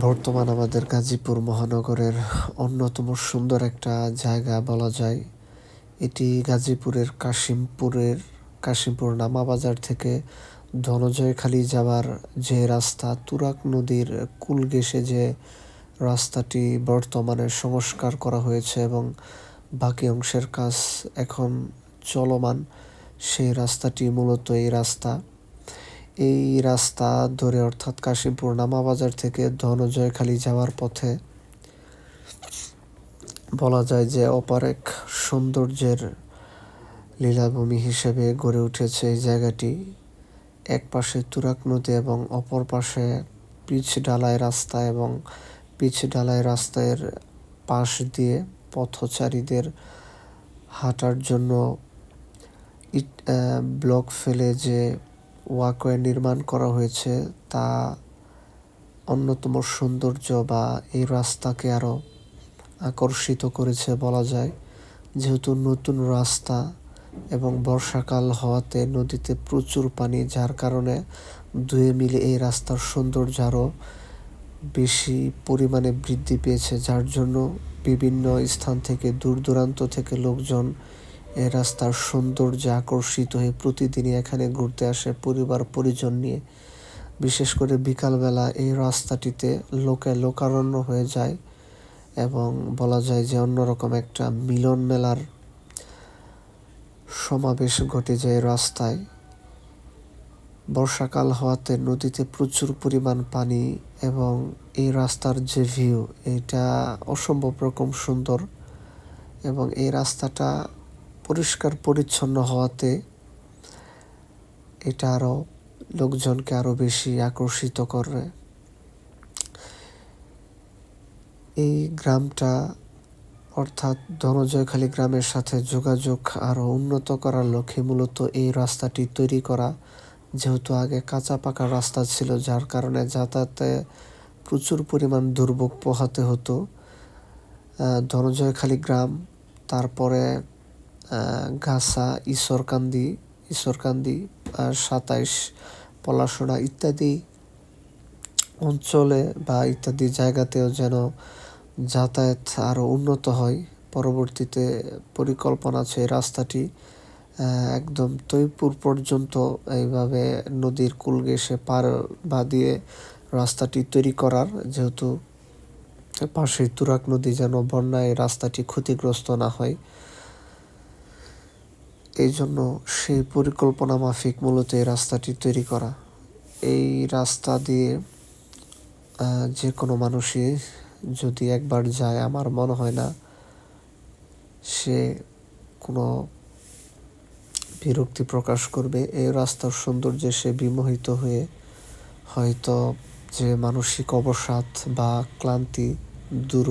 বর্তমান আমাদের গাজীপুর মহানগরের অন্যতম সুন্দর একটা জায়গা বলা যায়। এটি গাজীপুরের কাশিমপুরের, কাশিমপুর নামাবাজার থেকে ধনজয়খালি যাওয়ার যে রাস্তা, তুরাগ নদীর কুল ঘেঁষে যে রাস্তাটি বর্তমানে সংস্কার করা হয়েছে এবং বাকি অংশের কাজ এখন চলমান, সেই রাস্তাটি মূলত এই রাস্তা। এই রাস্তা ধরে অর্থাৎ কাশিমপুর নামাবাজার থেকে ধনজয়খালি যাওয়ার পথে বলা যায় যে অপার এক সৌন্দর্যের লীলাভূমি হিসেবে গড়ে উঠেছে এই জায়গাটি। এক পাশে তুরাক নদী এবং অপর পাশে পিচ ঢালাই রাস্তা এবং পিচ ঢালাই রাস্তার পাশ দিয়ে পথচারীদের হাঁটার জন্য ইট ব্লক ফেলে যে ওয়াকওয়ে নির্মাণ করা হয়েছে, তা অন্যতম সৌন্দর্য বা এই রাস্তাকে আরও আকর্ষিত করেছে বলা যায়। যেহেতু নতুন রাস্তা এবং বর্ষাকাল হওয়াতে নদীতে প্রচুর পানি, যার কারণে দুয়ে মিলে এই রাস্তার সৌন্দর্য আরও বেশি পরিমাণে বৃদ্ধি পেয়েছে, যার জন্য বিভিন্ন স্থান থেকে দূর দূরান্ত থেকে লোকজন এই রাস্তার সৌন্দর্যে আকর্ষিত হয়ে প্রতিদিনই এখানে ঘুরতে আসে পরিবার, পরিজন নিয়ে। বিশেষ করে বিকালবেলা এই রাস্তাটিতে লোকে লোকারণ্য হয়ে যায় এবং বলা যায় যে অন্যরকম একটা মিলন মেলার সমাবেশ ঘটে যায় রাস্তায়। বর্ষাকাল হওয়াতে নদীতে প্রচুর পরিমাণ পানি এবং এই রাস্তার যে ভিউ, এটা অসম্ভব রকম সুন্দর এবং এই রাস্তাটা পরিষ্কার, পরিচ্ছন্ন হওয়াতে এটা আরও লোকজনকে আরও বেশি আকর্ষিত করে। এই গ্রামটা অর্থাৎ ধনজয়খালী গ্রামের সাথে যোগাযোগ আরও উন্নত করার লক্ষ্যে মূলত এই রাস্তাটি তৈরি করা। যেহেতু আগে কাঁচা পাকা রাস্তা ছিল, যার কারণে যাতায়াতে প্রচুর পরিমাণ দুর্ভোগ পোহাতে হতো। ধনজয়খালী গ্রাম, তারপরে গাছা, ঈশ্বরকান্দি ঈশ্বরকান্দি সাতাইশ, পলাশোড়া ইত্যাদি অঞ্চলে বা ইত্যাদি জায়গাতেও যেন যাতায়াত আরও উন্নত হয়। পরবর্তীতে পরিকল্পনা আছে রাস্তাটি একদম তৈপুর পর্যন্ত এইভাবে নদীর কুল ঘেঁষে পার বা দিয়ে রাস্তাটি তৈরি করার, যেহেতু পাশে তুরাক নদী যেন বন্যায় রাস্তাটি ক্ষতিগ্রস্ত না হয়। এই জন্য সেই পরিকল্পনা মাফিক মূলত এই রাস্তাটি তৈরি করা। এই রাস্তা দিয়ে যে কোনো মানুষই যদি একবার যায়, আমার মনে হয় না সে কোনো বিরক্তি প্রকাশ করবে। এই রাস্তার সৌন্দর্যে সে বিমোহিত হয়ে হয়তো যে মানসিক অবসাদ বা ক্লান্তি দূর